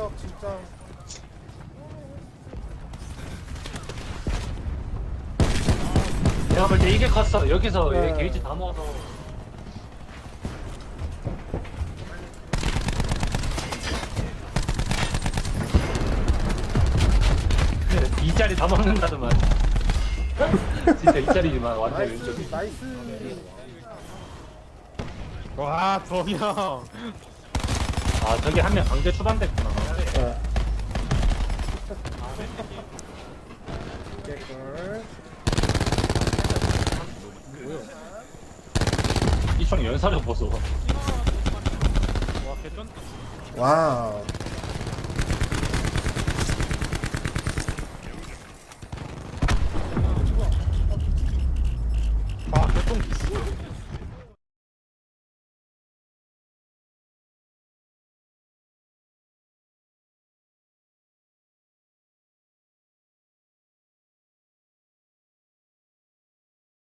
공격 진짜 내가 볼 때 이게 컸어. 여기서 네. 얘 게이지 다 모아서. 이 자리 다 먹는다더만. 진짜 이 자리지만 완전 왼쪽이. 나이스 와 범이 형 아 저기 한 명 강제 추방됐구나. 어. 개꿀 이총 연사력 보소. 와 개쩐 와우 와 개쩐